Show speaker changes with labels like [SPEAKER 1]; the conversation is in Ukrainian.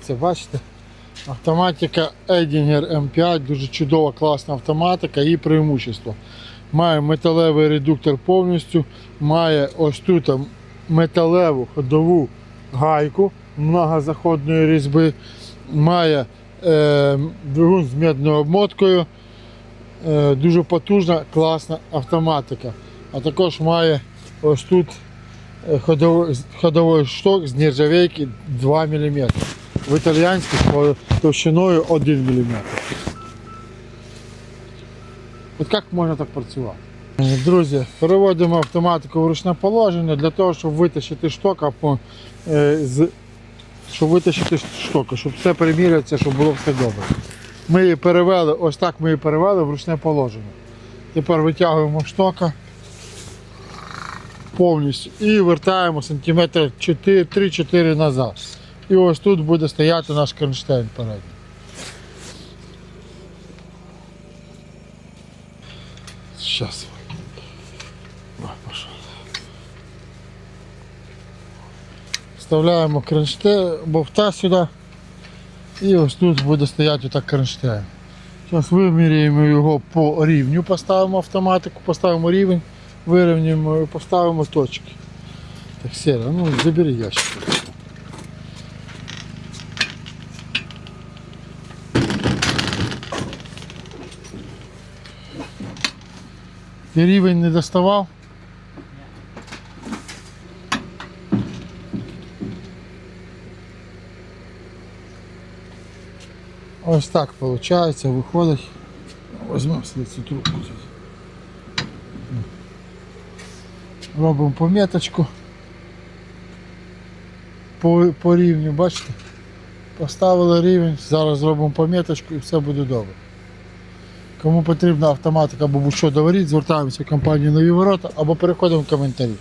[SPEAKER 1] Це бачите? Автоматика Edinger M5, дуже чудова, класна автоматика, її преимущество. Має металевий редуктор повністю, має ось тут металеву ходову гайку многозаходної різьби, має е, двигун з медною обмоткою, е, дуже потужна, класна автоматика. А також має ось тут е, ходовий, ходовий шток з нержавейки 2 мм. В італіянських по- товщиною 1 мм. От як можна так працювати? Друзі, переводимо автоматику в ручне положення для того, щоб витащити шток, або, е, з, щоб витащити штока, щоб все перемірюватися, щоб було все добре. Ми її перевели, ось так ми її перевели в ручне положення. Тепер витягуємо штока повністю і вертаємо сантиметр 3-4 назад. І ось тут буде стояти наш кронштейн передній. Пошел. Вставляємо кронштейн, бовта сюди. І ось тут буде стояти отак кронштейн. Зараз виміряємо його по рівню, поставимо автоматику, поставимо рівень, вирівнюємо і поставимо точки. Так, Сера, ну забери ящик. Ти рівень не доставав? Ось так виходить, виходить. Візьмемо собі цю трубку. Робимо пометочку по, по рівню, бачите? Поставили рівень, зараз зробимо пометочку і все буде добре. Кому потрібна автоматика або будь-що доваріть, звертаємося в компанію Нові Ворота або переходимо в коментарі.